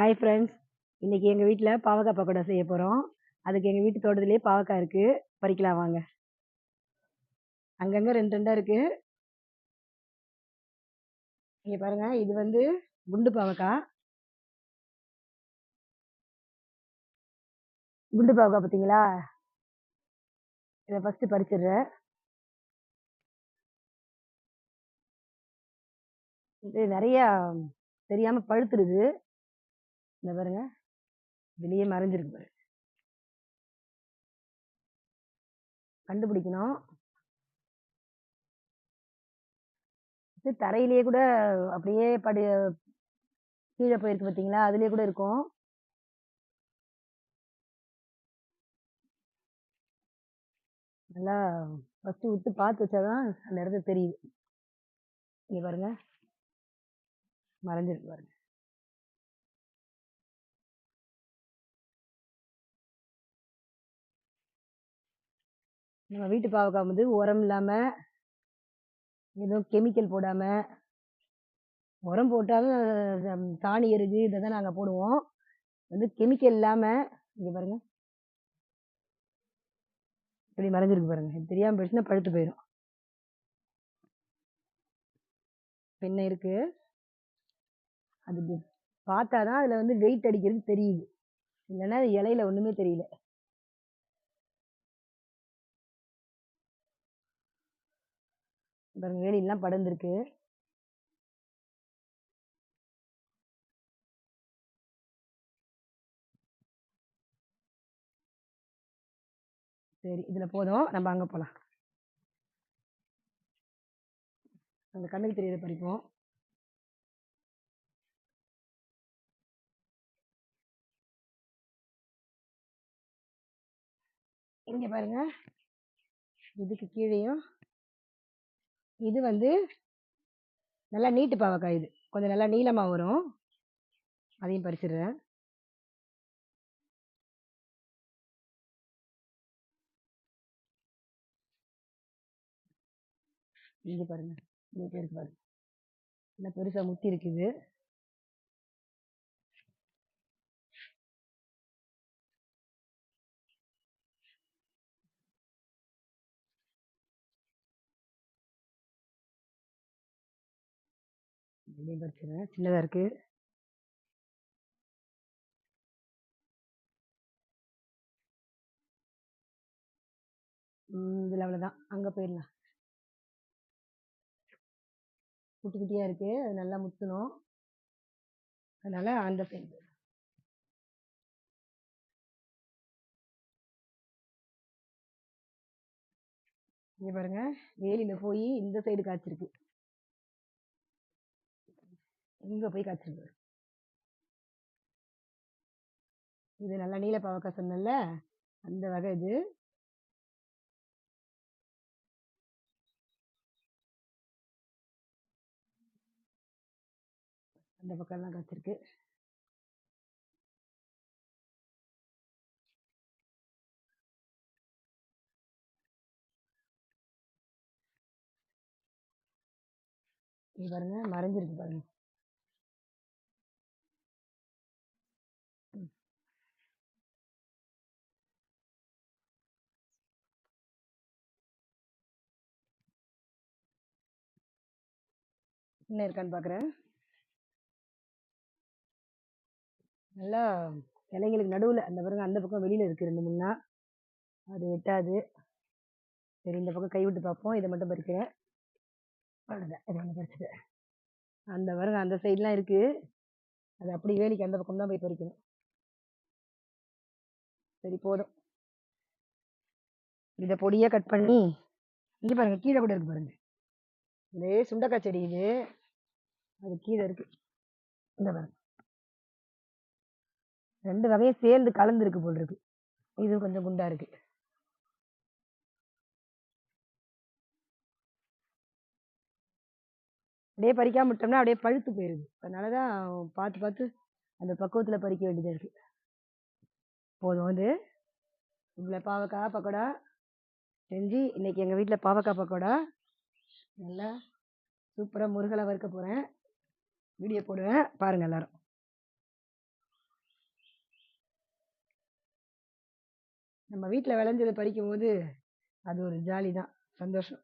Hi friends இன்னைக்கு எங்கள் வீட்டில் பாவக்காய் பக்கோடா செய்ய போகிறோம் அதுக்கு எங்கள் வீட்டு தோட்டத்திலே பாவக்காய் இருக்குது பறிக்கலாம் வாங்க. அங்கங்கே ரெண்டு ரெண்டாக இருக்குது இங்கே பாருங்கள் இது வந்து குண்டு பாவக்காய். குண்டு பாவக்காய் பார்த்தீங்களா இதை ஃபஸ்ட்டு பறிச்சிடுறேன். இது நிறையா தெரியாமல் பழுத்துருது. இந்த பாருங்க. வெளியே மறைஞ்சிருக்கு பாருங்க கண்டுபிடிக்கணும். இது தரையிலேயே கூட அப்படியே படி கீழே போயிருக்கு பார்த்தீங்களா? அதுலேயே கூட இருக்கும். நல்லா ஃபஸ்ட்டு விட்டு பார்த்து வச்சாதான் அந்த இடத்துல தெரியுது. இங்கே பாருங்க. மறைஞ்சிருக்கு பாருங்க. நம்ம வீட்டு பாவக்காய் வந்து உரம் இல்லாமல் எதுவும் கெமிக்கல் போடாமல் உரம் போட்டாலும் அஹ் சாணி இதை தான் நாங்கள் போடுவோம். வந்து கெமிக்கல் இல்லாமல் இங்கே பாருங்க. இப்படி மறைஞ்சிருக்கு பாருங்க. தெரியாமல் போயிடுச்சுன்னா பழுத்து போயிடும். பெண்ணை இருக்கு. அது பார்த்தா தான் அதில் வந்து வெயிட் அடிக்கிறது தெரியுது. இல்லைன்னா அது இலையில ஒன்றுமே தெரியல. பாருங்க வேலியெல்லாம் படர்ந்துருக்கு. சரி இதுல போதும். நம்ம அங்க போலாம். அந்த கண்ணுக்கு தெரியறத பறிப்போம் இங்க பாருங்க. இதுக்கு கீழேயும் இது வந்து நல்லா நீட்டு பாவக்காய் இது. கொஞ்சம் நல்லா நீளமாக வரும். அதையும் பறிச்சிடுறேன். இங்கே பாருங்க. நீட்டாக இருக்கு பாருங்க. நல்லா பெருசாக முத்தி இருக்குது. இதையும் சின்னதா இருக்கு. இதில் இதுல அவ்வளவுதான். அங்க போயிடலாம். குட்டி குட்டியா இருக்கு. அது நல்லா முத்தணும். அதனால அந்த சைடு இங்க பாருங்க. வேலியில போய் இந்த சைடு காய்ச்சிருக்கு. இங்க போய் காய்ச்சிருக்கு இது நல்லா நீல பாவக்காய் சொன்னேன்ல அந்த வகை இது. அந்த பக்கம் எல்லாம் காய்ச்சிருக்கு பாருங்க மறைஞ்சிருக்கு பாருங்க. என்ன இருக்கான்னு பாக்குறேன். நல்லா இலைங்களுக்கு நடுவுல அந்த பாருங்க அந்த பக்கம் வெளியில இருக்கு ரெண்டு மூணுனா அது வெட்டாது சரி இந்த பக்கம் கை விட்டு பார்ப்போம். இதை மட்டும் பறிக்கிறேன். அவ்வளோதான் இதை ஒன்று பறிச்சுட்டேன். அந்த பாருங்க அந்த சைட்லாம் இருக்கு. அது அப்படி வேலிக்கு அந்த பக்கம் தான் போய் பறிக்கணும். சரி போதும். இதை பொடியா கட் பண்ணி இங்க பாருங்க கீழே கூட இருக்கு பாருங்க. இது சுண்டக்காய் செடி இது. அது கீழே இருக்கு. இந்த பாருங்க. ரெண்டு வகையும் சேர்ந்து கலந்துருக்கு போல் இருக்கு. இது கொஞ்சம் குண்டா இருக்கு. அப்படியே பறிக்காம விட்டோம்னா அப்படியே பழுத்து போயிருது. அதனாலதான் பார்த்து பார்த்து அந்த பக்குவத்துல பறிக்க வேண்டியதா இருக்கு. போதும் வந்து இவ்வளோ பாவக்காய் பக்கோடா செஞ்சு இன்னைக்கு எங்க வீட்டில் பாவக்காய் பக்கோடா. நல்லா சூப்பரா முருகலை வறுக்க போறேன். வீடியோ போடுவேன் பாருங்கள் எல்லாரும். நம்ம வீட்டில் விளைஞ்சதை பறிக்கும் போது அது ஒரு ஜாலி தான் சந்தோஷம்.